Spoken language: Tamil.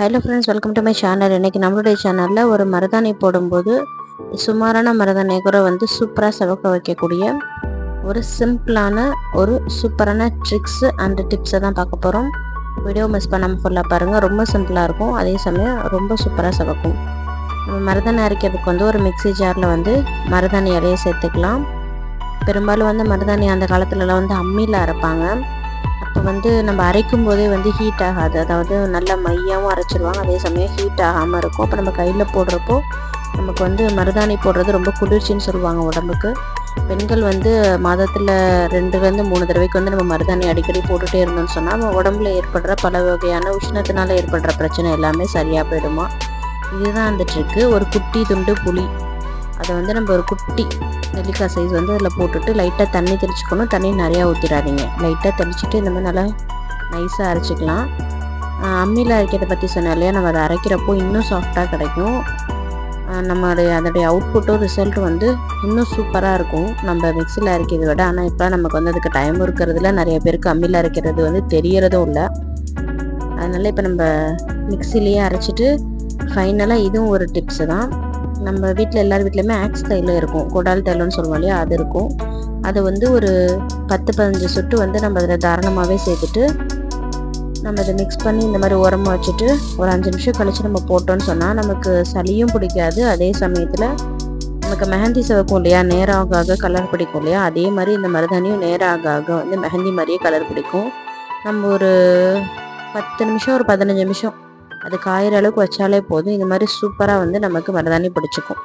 Hello friends welcome to my channel இன்றைக்கி நம்மளுடைய சேனலில் ஒரு மருதாணி போடும்போது சுமாரான மருதாணியை கூட வந்து சூப்பராக சவக்க வைக்கக்கூடிய ஒரு சிம்பிளான ஒரு சூப்பரான ட்ரிக்ஸு அண்ட் டிப்ஸை தான் பார்க்க போகிறோம் வீடியோ மிஸ் பண்ணாமல் ஃபுல்லாக பாருங்கள் ரொம்ப சிம்பிளாக இருக்கும். அதே சமயம் ரொம்ப சூப்பராக சிவக்கும். நம்ம மருதாணி அரைக்கிறதுக்கு வந்து ஒரு மிக்ஸி ஜாரில் வந்து மருதாணி இலையை சேர்த்துக்கலாம். பெரும்பாலும் வந்து மருதாணி அந்த காலத்துலலாம் வந்து அம்மியில் அரைப்பாங்க. வந்து நம்ம அரைக்கும் போதே வந்து ஹீட் ஆகாது. அதாவது நல்ல மையாகவும் அரைச்சிருவாங்க. அதே சமயம் ஹீட் ஆகாமல் இருக்கும். அப்போ நம்ம கையில் போடுறப்போ நமக்கு வந்து மருதாணி போடுறது ரொம்ப குளிர்ச்சின்னு சொல்லுவாங்க உடம்புக்கு. பெண்கள் வந்து மாதத்தில் ரெண்டுலேருந்து மூணு தடவைக்கு வந்து நம்ம மருதாணி அடிக்கடி போட்டுகிட்டே இருந்தோம்னு சொன்னால் நம்ம உடம்புல ஏற்படுற பல வகையான உஷ்ணத்தினால ஏற்படுற பிரச்சனை எல்லாமே சரியாக போயிடுமா? இதுதான் அந்த ட்ரிக்கு ஒரு குட்டி துண்டு புளி. அதை வந்து நம்ம ஒரு குட்டி நெல்லிக்காய் சைஸ் வந்து அதில் போட்டுட்டு லைட்டாக தண்ணி தெளிச்சுக்கணும். தண்ணி நிறையா ஊற்றிடாதீங்க லைட்டாக தெளிச்சுட்டு இந்த மாதிரி நல்லா நைஸாக அரைச்சிக்கலாம். அம்மியில் அரைக்கிறத பற்றி சொன்னேன் இல்லையா? நம்ம அதை அரைக்கிறப்போ இன்னும் சாஃப்டாக கிடைக்கும். நம்மளுடைய அதோடைய அவுட்புட்டும் ரிசல்ட்டும் வந்து இன்னும் சூப்பராக இருக்கும். நம்ம மிக்சியில் அரைக்கிறத விட. ஆனால் இப்போ நமக்கு வந்து அதுக்கு டைம் இருக்கிறதுல நிறைய பேருக்கு அம்மியில் அரைக்கிறது வந்து தெரியறதும் இல்லை. அதனால் இப்போ நம்ம மிக்சிலேயே அரைச்சிட்டு ஃபைனலாக இதுவும் ஒரு டிப்ஸு தான். நம்ம வீட்டில் எல்லார் வீட்லையுமே ஆக்ஸ் தைலம் இருக்கும். கொடால் தைலம்னு சொல்லுவோம் இல்லையா? அது இருக்கும். அதை வந்து ஒரு பத்து பதினஞ்சு சொட்டு வந்து நம்ம அதில் தாராளமாகவே சேர்த்துட்டு நம்ம இதை மிக்ஸ் பண்ணி இந்த மாதிரி உரமாக வச்சுட்டு ஒரு அஞ்சு நிமிஷம் கழித்து நம்ம போட்டோம்னு சொன்னால் நமக்கு சளியும் பிடிக்காது. அதே சமயத்தில் நமக்கு மெஹந்தி சிவக்கும் இல்லையா? நேரம் ஆக ஆக கலர் பிடிக்கும் இல்லையா? அதே மாதிரி இந்த மருதாணியும் நேரம் ஆக ஆக வந்து மெஹந்தி மாதிரியே கலர் பிடிக்கும். நம்ம ஒரு பத்து நிமிஷம் ஒரு பதினஞ்சு நிமிஷம் அது காயிற அளவுக்கு வச்சாலே போதும். இந்த மாதிரி சூப்பராக வந்து நமக்கு மருதாணி பிடிச்சிக்கும்.